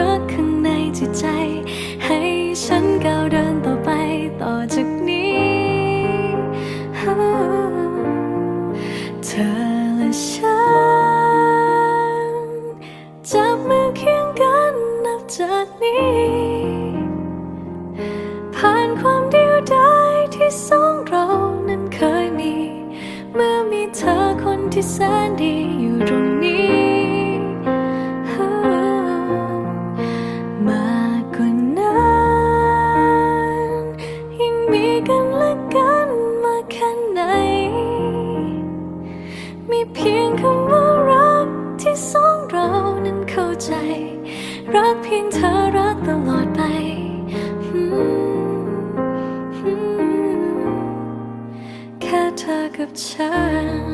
รักข้างในจิตใจ ให้ฉันก้าวเดินต่อไปต่อจากนี้ เธอและฉันจับมือเคียงกันนับจากนี้ ผ่านความเดียวดายที่สองเรานั้นเคยมี เมื่อมีเธอคนที่แสนดีอยู่ตรงนี้ รักเพียงเธอรักตลอดไป แค่เธอกับฉัน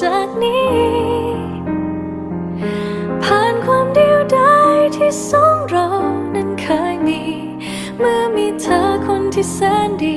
จากนี้ ผ่านความเดียวดายที่สองเรานั้นเคยมี เมื่อมีเธอคนที่แสนดี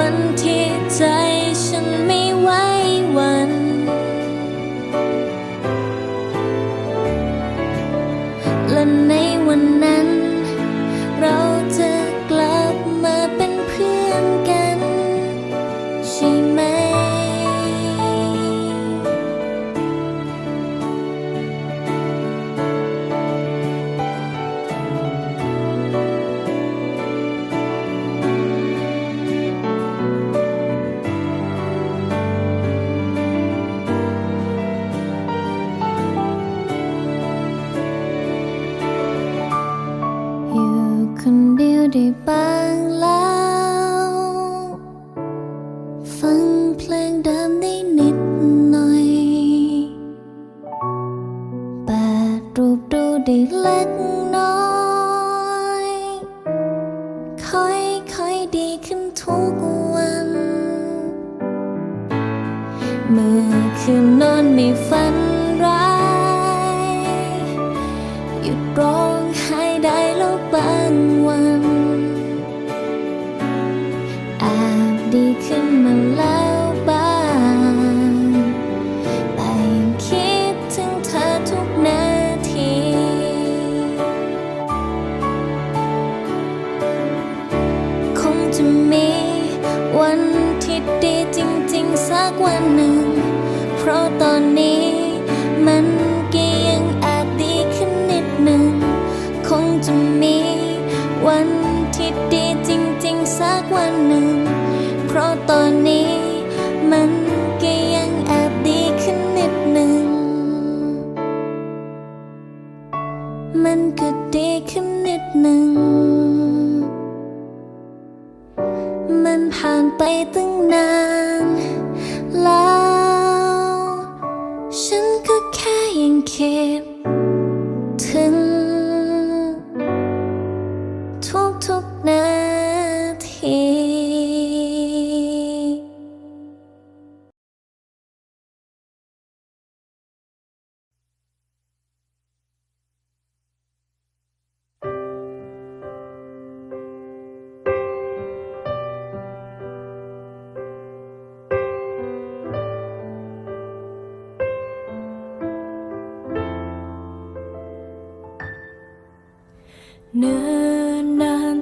问题在 รูปดูดีเล็ก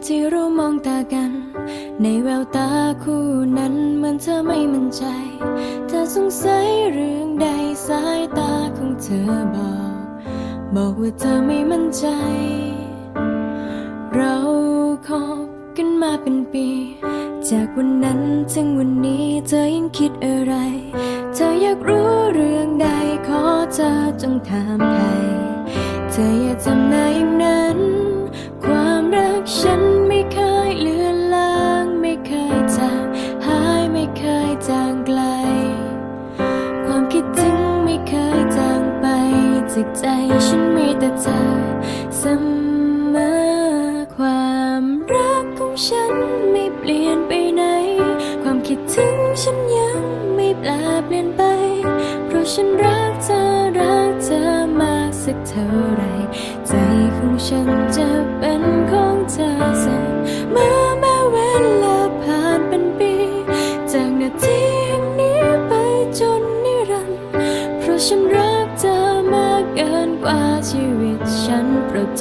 ที่เรามองตากัน ในแววตาคู่นั้นเหมือนเธอไม่มั่นใจ เธอสงสัยเรื่องใดสายตาของเธอบอก บอกว่าเธอไม่มั่นใจ เราคบกันมาเป็นปี จากวันนั้นถึงวันนี้เธอยังคิดอะไร เธออยากรู้เรื่องใดขอเธอจงถามไทยเธออย่าจำหน้าอย่างนั้น จากใจฉันมีแต่เธอเสมอความรักของฉันไม่เปลี่ยนไปไหน ความคิดถึงฉันยังไม่แปลเปลี่ยนไป เพราะฉันรักเธอรักเธอมากสักเท่าไร ใจของฉันจะเป็น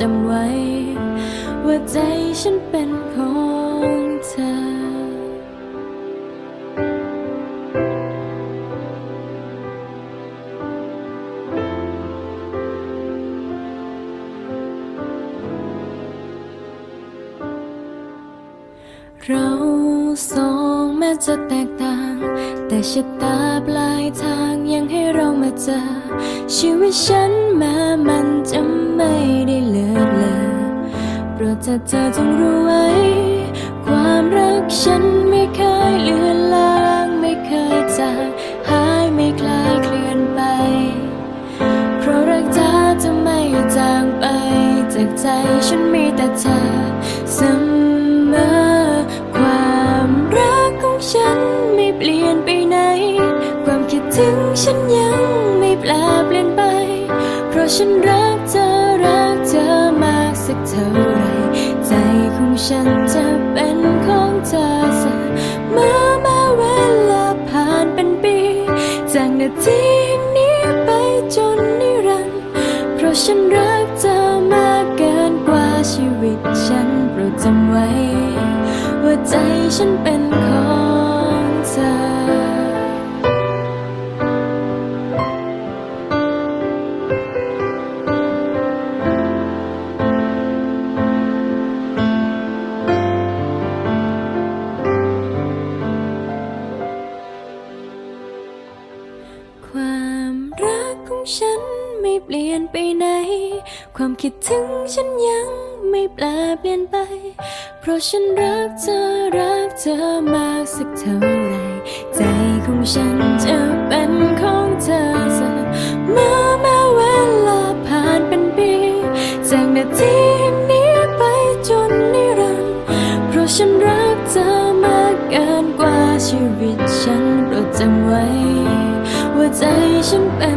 จำไว้ ว่าใจฉันเป็นของเธอ เราสองแม้จะแตกต่าง แต่ชะตาปลายทางยังให้เรามาเจอ ชีวิตฉันแม้มัน โปรดเธอเธอจงรู้ไว้ ความรักฉันไม่เคยเลือนลางไม่เคยจางหายไม่คลายเคลื่อนไป เพราะรักเธอจะไม่จางไป จากใจฉันมีแต่เธอเสมอความรักของฉันไม่เปลี่ยนไปไหน ความคิดถึงฉันยังไม่แปลเปลี่ยนไป เพราะฉันรัก ฉันรักเธอมากเกินกว่าชีวิตฉันโปรดจำไว้ ว่าใจฉันเป็น ความคิดถึงฉันยังไม่แปลเปลี่ยนไป เพราะฉันรักเธอรักเธอมากสักเท่าไหรใจของฉันจะเป็นของเธอเสมอแม้เวลาผ่านเป็นปีจากนาทีแห่งนี้ไปจนนิรันดร์เพราะฉันรักเธอมากเกินกว่าชีวิตฉันโปรดจำไว้ ว่าใจฉันเป็น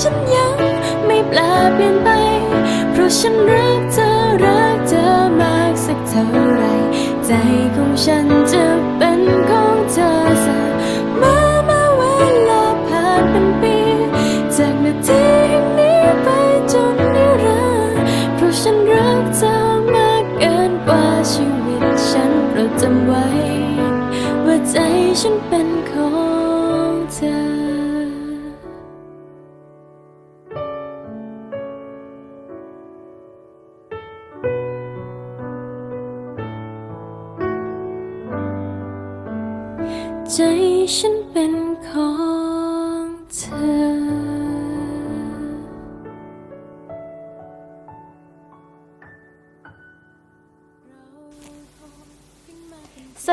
ฉันยังไม่แปลเปลี่ยนไป เพราะฉันรักเธอรักเธอมากสักเท่าไร ใจของฉันจะเป็น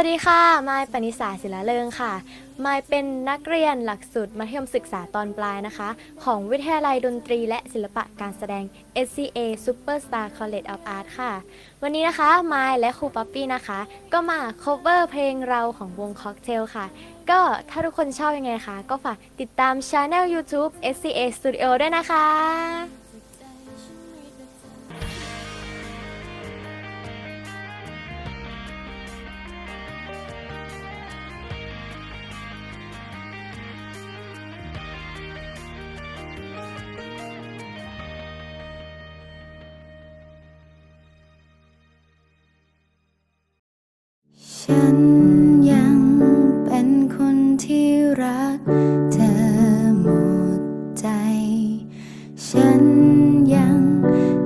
วัสดีค่ะ มายปณิสาศิลาเลิงค่ะ มายเป็นนักเรียนหลักสูตรมัธยมศึกษาตอนปลายนะคะ ของวิทยาลัยดนตรีและศิลปะการแสดง SCA Superstar College of Art ค่ะ วันนี้นะคะ มายและครูป๊อปปี้นะคะ ก็มา cover เพลงเราของวง Cocktail ค่ะ ก็ถ้าทุกคนชอบยังไงคะ ก็ฝากติดตาม Channel YouTube SCA Studio ด้วยนะคะ ฉันยังเป็นคนที่รักเธอหมดใจ ฉันยัง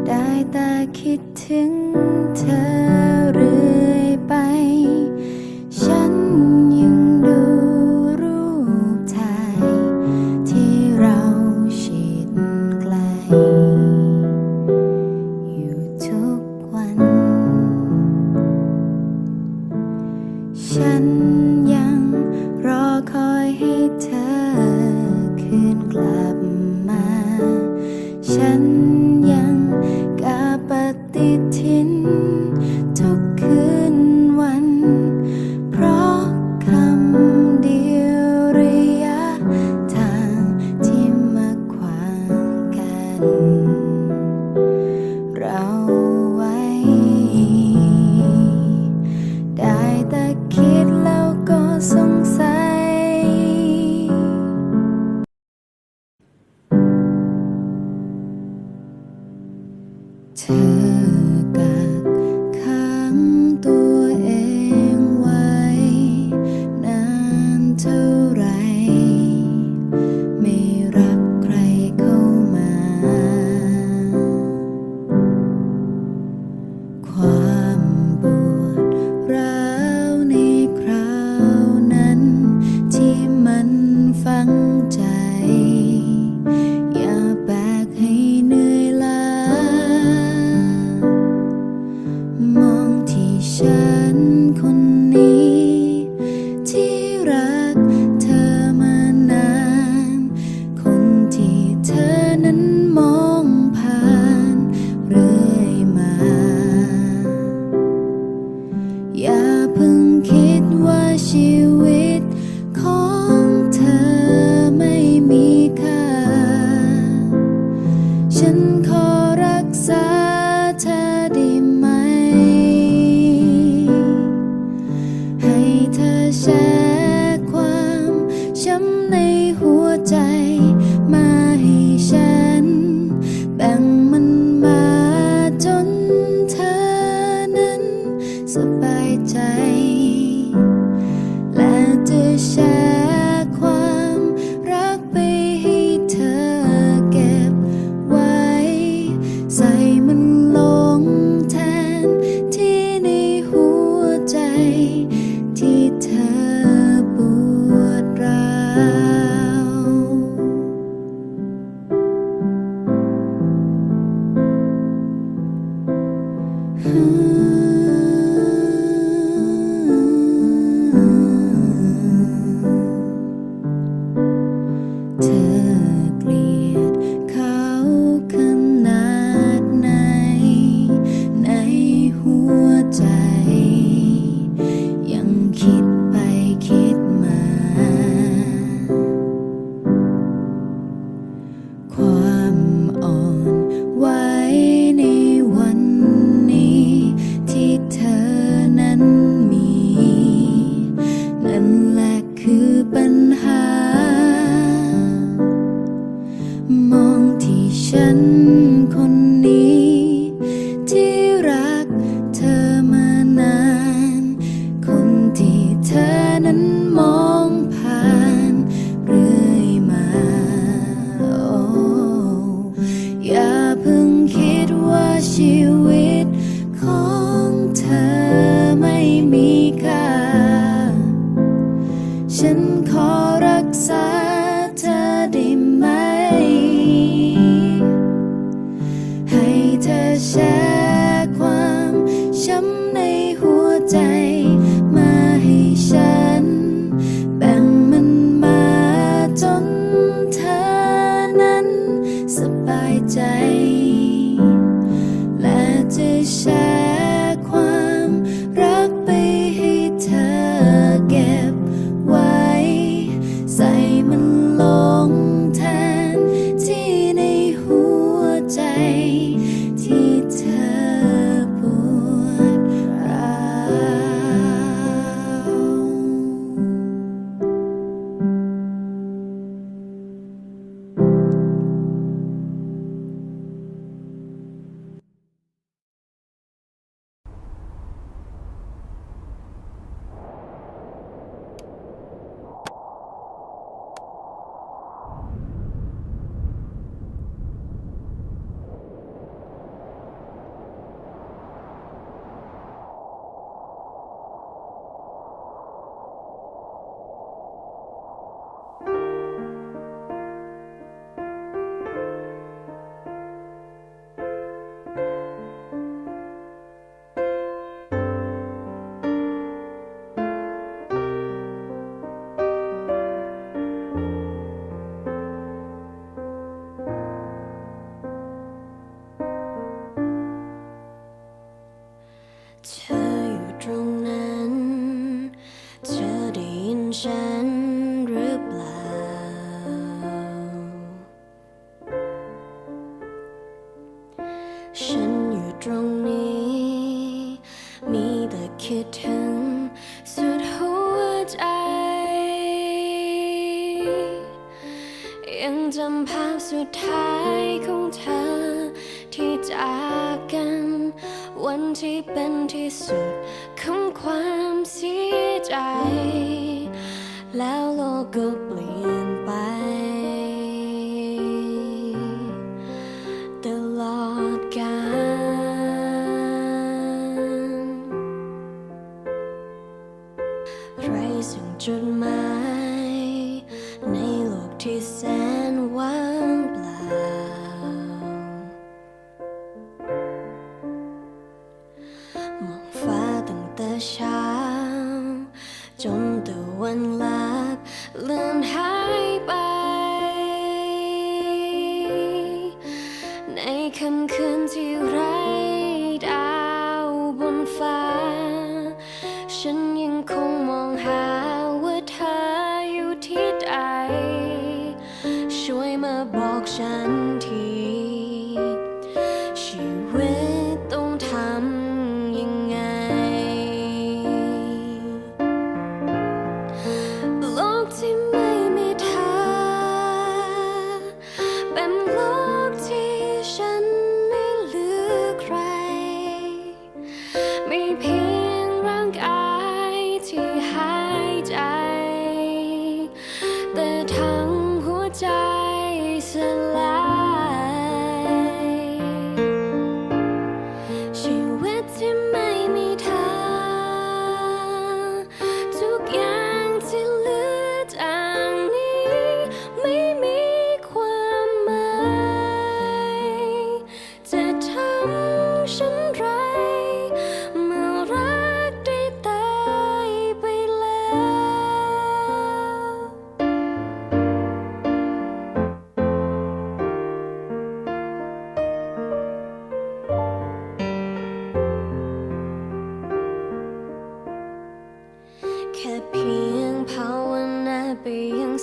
ได้แต่คิดถึง you ส่งจดหมายในโลกที่แสน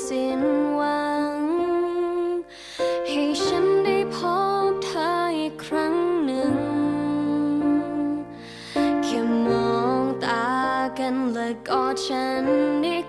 สิ้นหวัง ให้ฉันได้พบเธออีกครั้งหนึ่ง แค่มองตากันและกอดฉันอีก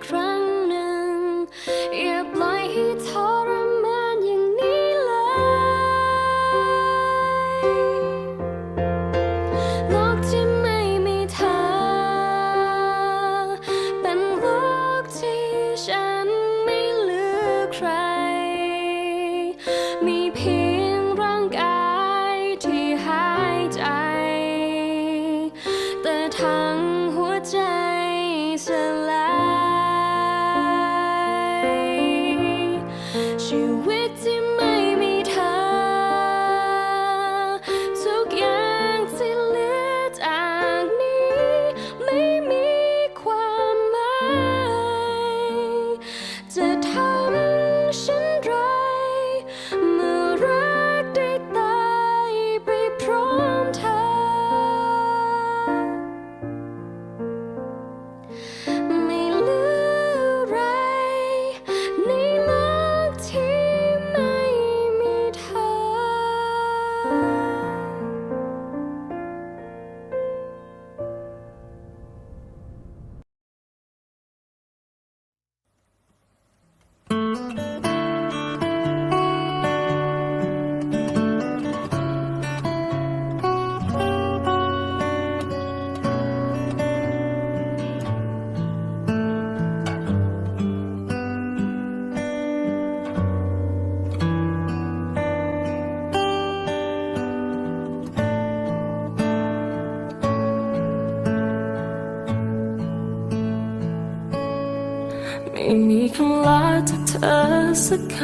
คำลาจากเธอสักค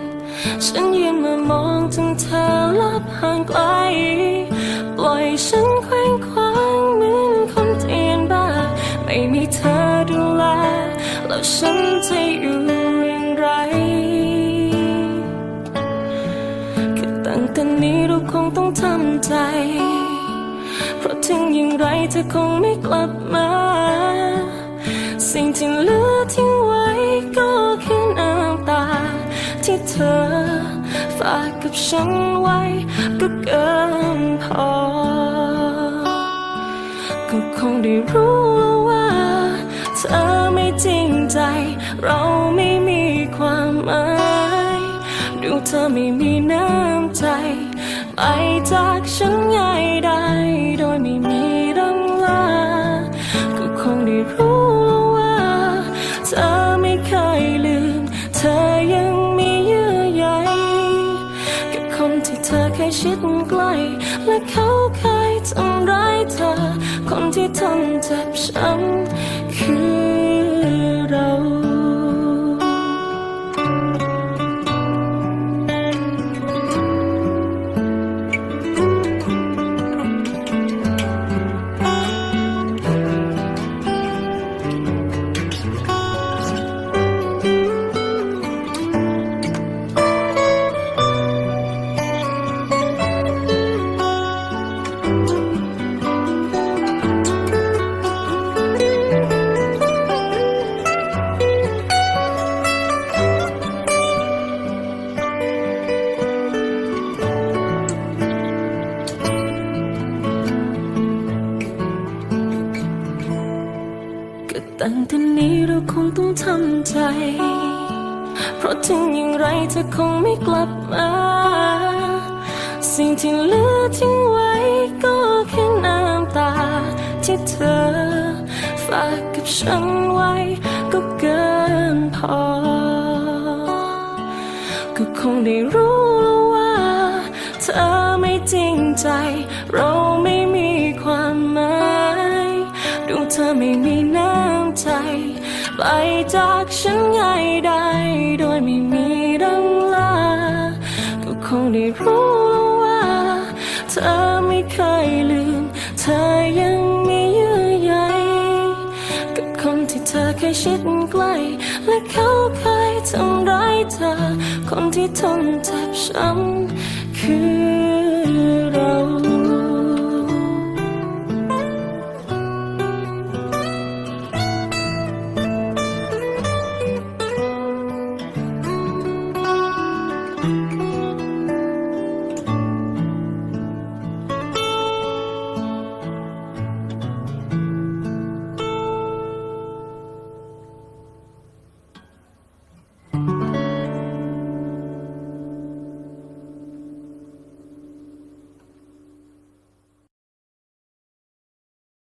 ำฉันยืนมามองถึงเธอลับห่างไกล ปล่อยฉันเคว้งคว้างเหมือนคนเทียนบ้า ไม่มีเธอดูแล แล้วฉันจะอยู่อย่างไร คือตั้งแต่นี้เราคงต้องทำใจ เพราะถึงอย่างไรเธอคงไม่กลับ ฉันไว้ก็เกินพอ ก็คงได้รู้แล้วว่า เธอไม่จริงใจ เราไม่มีความหมายดูเธอไม่มีน้ำใจ ไปจากฉันง่ายได้ โดยไม่มีรำลาก็คงได้รู้ ชิดใกล้ และเขาเคยทำร้ายเธอ คนที่ทำเจ็บช้ำ ได้รู้แล้วว่า เธอไม่จริงใจ เราไม่มีความหมายดูเธอไม่มีน้ำใจ ไปจากฉันง่ายได้โดยไม่มีดังลาก็คงได้รู้แล้วว่า เธอไม่เคยลืม เธอยังมีเยื่อใยกับคนที่เธอเคยชิดใกล้และเขาเคย ทำร้ายเธอ คนที่ทนเจ็บช้ำคือ